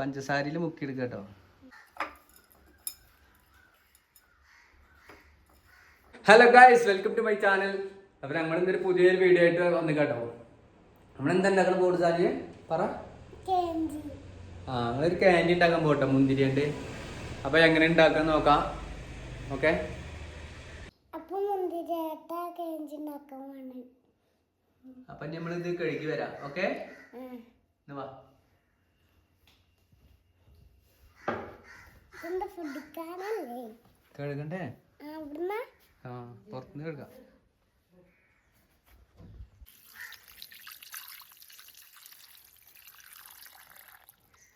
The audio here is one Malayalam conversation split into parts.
പഞ്ചസാരയിൽ മുക്കിയെടുക്കുക കേട്ടോ. Hello guys welcome to my channel അപ്പൊ നമ്മൾ എന്തൊരു പുതിയൊരു വീഡിയോ ആയിട്ട് വന്നു കേട്ടോ. നമ്മൾ എന്താ ഉണ്ടാക്കണ ബോർഡ് സാരി പറ. ആ നിങ്ങളൊരു ക്യാൻഡി ഉണ്ടാക്കാൻ പോട്ടോ മുന്തിരി ഉണ്ട് അപ്പൊ എങ്ങനെ ഉണ്ടാക്കാൻ നോക്കാം. ഓക്കെ അപ്പൊ നമ്മളിത് കേഞ്ചി ഉണ്ടാക്കാൻ വേണം നമ്മൾ ഇത് കഴുകി വരാം. ഓക്കെ വാ. കഴുകണ്ടേ അവിടുന്ന്? ആ പുറത്തുനിന്ന് കഴുകാം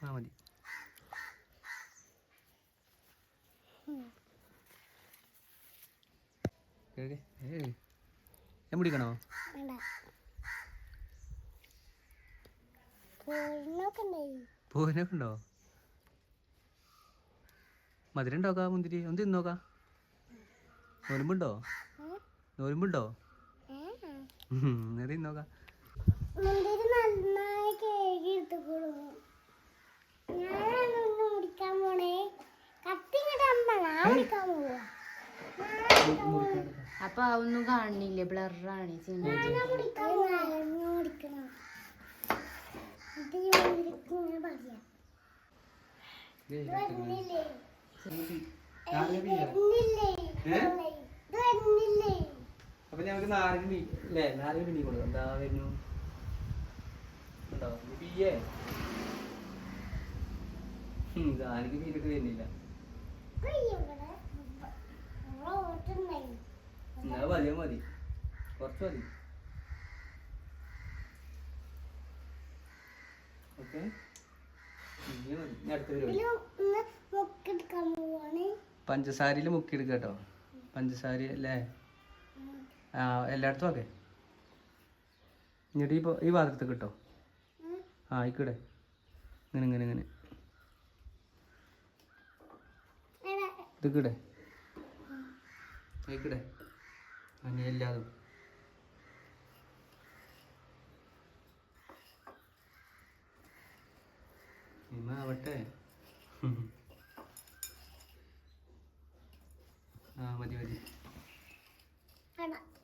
ആ മതി. ഞാൻ പിടിക്കണോ? പോയിനൊക്കെ ഉണ്ടോ? മധുരം ഉണ്ടാക്കാ മുന്തിരി? ഒന്ന് തിന്നോക്കാ നോരുമ്പുണ്ടോ? നോരുമ്പുണ്ടോ? തിന്നോക്കാ അപ്പൊ അതൊന്നും കാണുന്നില്ല ബ്ലറാണ് ഞാൻ അപ്പൊ ഞങ്ങൾക്ക് നാരങ്ങ മീ അല്ലേ നാരങ്ങ പിന്നി കൊടുക്കാം. എന്താ വരുന്നു? ഉണ്ടോ? ഇത് പിയ്യേ ഉം, നാരങ്ങ മീനൊക്കെ വരുന്നില്ല. എന്നാ മതി അത് മതി. കുറച്ച് മതി. ഓക്കെ. ഇനി അടുത്ത പരിപാടി. പഞ്ചസാരയിൽ മുക്കിയെടുക്കുക കേട്ടോ പഞ്ചസാര അല്ലേ? ആ എല്ലായിടത്തും ഒക്കെ എന്നിട്ട് ഈ ഈ ഭാഗത്ത് കിട്ടോ. ആ ആയിക്കൂടെ ഇങ്ങനെ ഇങ്ങനെ ഇങ്ങനെ. ഇതൊക്കെ ആയിക്കൂടെ അങ്ങനെ എല്ലാതും. ആവട്ടെ ആ മതി മതി എടാ, നന്നായി.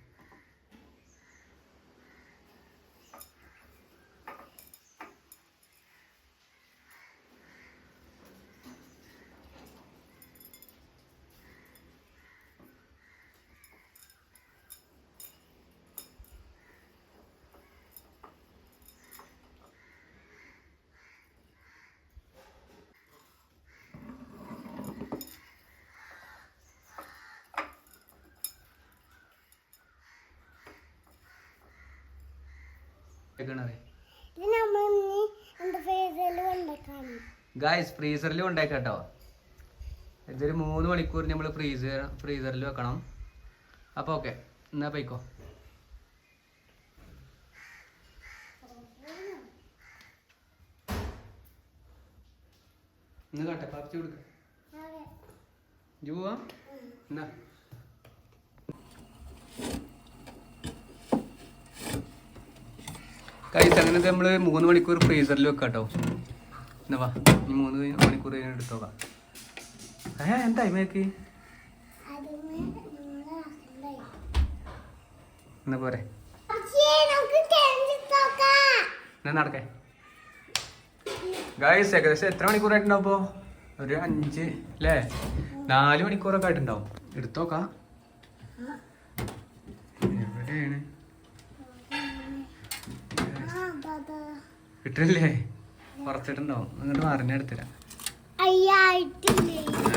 ഗായ്സ് ഫ്രീസറിൽ കൊണ്ടേക്കാം കേട്ടോ ഇതൊരു മൂന്ന് മണിക്കൂർ നമ്മൾ ഫ്രീസർ ഫ്രീസറിൽ വെക്കണം. അപ്പോൾ ഓക്കെ എന്നാ പോയിക്കോ. ഇന്ന് കട്ടെ പറിച്ചു കൊടുക്ക ഇജ്ജ് എന്നാ. കൈസ് അങ്ങനെ നമ്മൾ മൂന്ന് മണിക്കൂർ ഫ്രീസറിൽ വെക്കാം കേട്ടോ എന്നാ വാ ഈ മൂന്ന് മണിക്കൂർ കഴിഞ്ഞ് എടുത്തോക്കാം ഏ എന്താ അസുഖമായി. എന്നാ പോരെ. എന്നാ നടക്കേ. ഗായ്സ് ഏകദേശം എത്ര മണിക്കൂറായിട്ടുണ്ടാവും അപ്പോൾ ഒരു അഞ്ച് അല്ലേ നാല് മണിക്കൂറൊക്കെ ആയിട്ടുണ്ടാവും. എടുത്തോക്കാം. എവിടെയാണ്? കിട്ടില്ലേ? കുറച്ചിട്ടുണ്ടാവും അങ്ങോട്ട് മറിഞ്ഞ എടുത്തരാം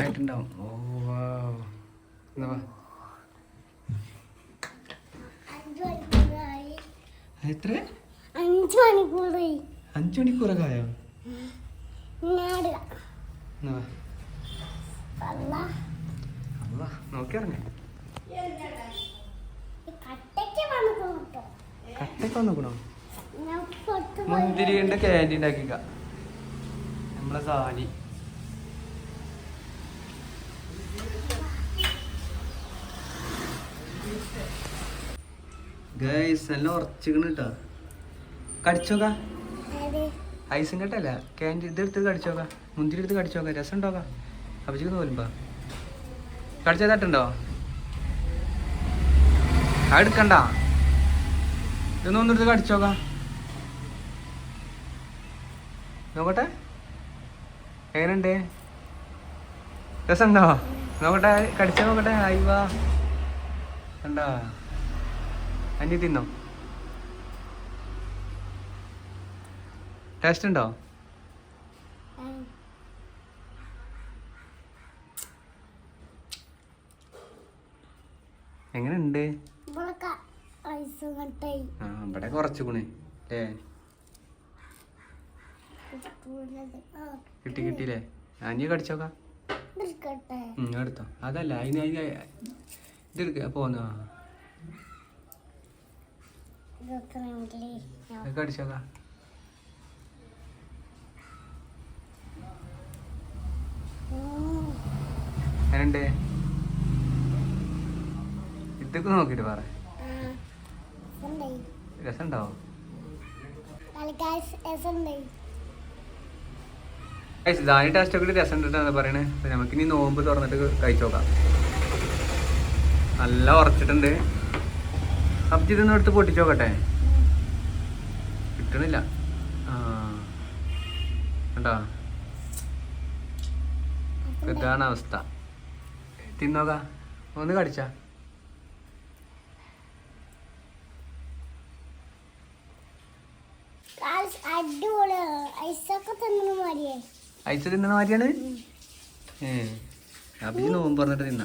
ആയിട്ടുണ്ടാവും. ഓ വാ എന്നാ എത്ര അഞ്ച് മണിക്കൂറായി. അഞ്ചു മണിക്കൂറൊക്കെ ആയോ നോക്കി ഇറങ്ങേ. കട്ടയ്ക്ക് വന്നു മുന്തിരി കൊണ്ട് ക്യാൻഡി ഉണ്ടാക്കിക്ക. നമ്മളെ സാലി ഗൈസ് എല്ലാം ഉറച്ചിക്കണ് കേട്ടോ കടിച്ചോക്ക? ഐസും കെട്ടല്ല? ക്യാൻഡി ഇതെടുത്ത് കടിച്ചോക്ക. മുന്തിരി എടുത്ത് കടിച്ചോക രസം ഉണ്ടോക അഭിജിക്ക് തോലുമ്പോ കടിച്ചത് തട്ടുണ്ടോ? എടുക്കണ്ട. ഇതൊന്നും ഒന്നെടുത്ത് കടിച്ചോക്കാം. നോക്കട്ടെ. എങ്ങനെയുണ്ട്? രസമുണ്ടോ? നോക്കട്ടെ കടിച്ച നോക്കട്ടെ. ആയിവാ കണ്ടോ? അന്യ തിന്നോ? ടേസ്റ്റ് ഉണ്ടോ? എങ്ങനെയുണ്ട്? ആ ഇവിടെ കുറച്ചു ഗുണേ. ആ, കിട്ടി കിട്ടിയില്ലേ? അനിയ കടിച്ചോക്കാം എടുത്തോ. അതല്ല അതിന് അതിന് ഇതെടുക്ക പോന്ന. കടിച്ചോക്കാം ഇതൊക്കെ നോക്കിട്ട് പറ. രസം ഉണ്ടാവും ദാനി ടേസ്റ്റ് ഒക്കെ രസം ഉണ്ടെന്നാണ് പറയണേ? അപ്പൊ നമുക്ക് ഇനി നോമ്പ് തുറന്നിട്ട് കഴിച്ചു നോക്കാം. നല്ല ഉറച്ചിട്ടുണ്ട്. സബ്ജി ഇതൊന്നും എടുത്ത് പൊട്ടിച്ചു നോക്കട്ടെ. കിട്ടണില്ല. ആ. കണ്ടോ? ഇതാണ് അവസ്ഥ. തിന്നോക്ക ഒന്ന് കടിച്ച. ഐസ് അടിപൊളിയാണ് ഐസൊക്കെ തിന്നു മതിയേ അയച്ചു തിന്നണ മാറ്റിയാണ് ഏ. അഭിജി നോമ്പ് പറഞ്ഞിട്ട് തിന്ന.